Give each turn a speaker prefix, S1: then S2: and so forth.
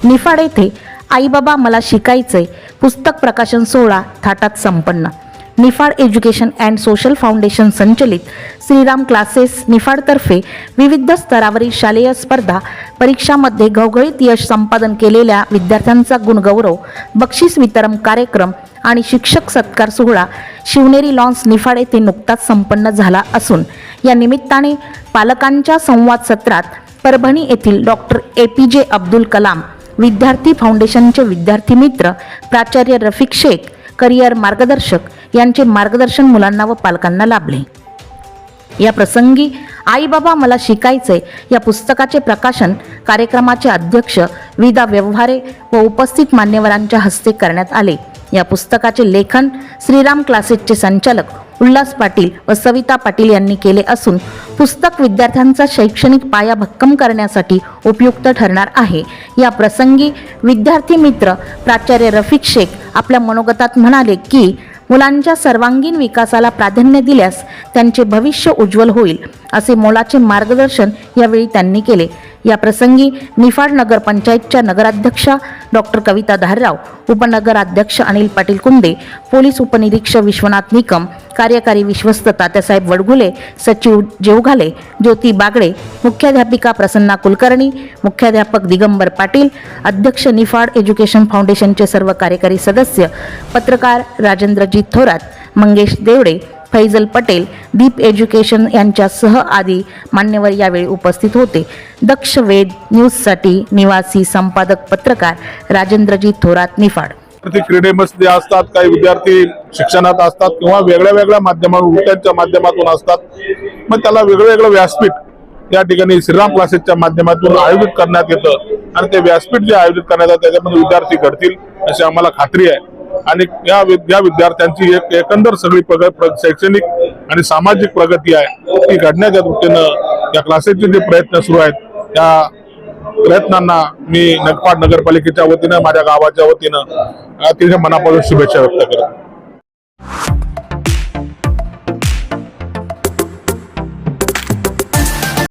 S1: निफाड येथे आईबाबा मला शिकायचंय. पुस्तक प्रकाशन सोहळा थाटात संपन्न. Niphad education and social foundation संचलित श्रीराम क्लासेस निफाडतर्फे विविध स्तरावरील शालेय स्पर्धा परीक्षामध्ये घवघळीत यश संपादन केलेल्या विद्यार्थ्यांचा गुणगौरव बक्षीस वितरण कार्यक्रम आणि शिक्षक सत्कार सोहळा शिवनेरी लॉन्स निफाड येथे नुकताच संपन्न झाला असून या निमित्ताने पालकांच्या संवाद सत्रात परभणी येथील डॉक्टर ए पी जे अब्दुल कलाम विद्यार्थी फाउंडेशनचे विद्यार्थी मित्र प्राचार्य रफिक शेख करिअर मार्गदर्शक यांचे मार्गदर्शन मुलांना व पालकांना लाभले. या प्रसंगी आई बाबा मला शिकायचे या पुस्तकाचे प्रकाशन कार्यक्रमाचे अध्यक्ष विदा व्यवहारे व उपस्थित मान्यवरांच्या हस्ते करण्यात आले. या पुस्तकाचे लेखन श्रीराम क्लासेसचे संचालक उल्हास पाटील व सविता पाटील यांनी केले असून पुस्तक विद्यार्थ्यांचा शैक्षणिक पाया भक्कम करण्यासाठी उपयुक्त ठरणार आहे. या प्रसंगी विद्यार्थी मित्र प्राचार्य रफिक शेख आपल्या मनोगतात म्हणाले की मुलांच्या सर्वांगीण विकासाला प्राधान्य दिल्यास त्यांचे भविष्य उज्ज्वल होईल असे मोलाचे मार्गदर्शन यावेळी त्यांनी केले. या प्रसंगी निफाड नगरपंचायतच्या नगराध्यक्षा डॉक्टर कविता धारराव उपनगराध्यक्ष अनिल पाटील कुंदे पोलीस उपनिरीक्षक विश्वनाथ निकम कार्यकारी विश्वस्त तात्यासाहेब वडघुले सचिव जेवघाले ज्योती बागडे मुख्याध्यापिका प्रसन्ना कुलकर्णी मुख्याध्यापक दिगंबर पाटील अध्यक्ष निफाड एज्युकेशन फाउंडेशनचे सर्व कार्यकारी सदस्य पत्रकार राजेंद्रजीत थोरात मंगेश देवडे फैजल पटेल दीप एज्युकेशन यांच्यासह आदी मान्यवर यावेळी उपस्थित होते. दक्ष वेद न्यूजसाठी निवासी संपादक पत्रकार राजेंद्रजीत थोरात निफाड.
S2: क्रीडेमध्ये असतात काही विद्यार्थी शिक्षणात असतात किंवा वेगळ्या वेगळ्या माध्यमातून माध्यमातून असतात. मग त्याला वेगळं वेगळं व्यासपीठ या ठिकाणी श्रीराम क्लासेसच्या माध्यमातून आयोजित करण्यात येतं. आणि ते व्यासपीठ जे आयोजित करण्यात येतं त्याच्यामध्ये विद्यार्थी घडतील अशी आम्हाला खात्री आहे. आणि या या विद्यार्थ्यांची एक एकंदर सगळी प्रग- शैक्षणिक आणि सामाजिक प्रगती आहे ती घडण्याच्या दृष्टीनं या क्लासेसचे जे प्रयत्न सुरू आहेत त्या प्रयत्नांना मी नगपाड नगरपालिकेच्या वतीनं माझ्या गावाच्या वतीनं अतिशय मनापासून शुभेच्छा व्यक्त करतो.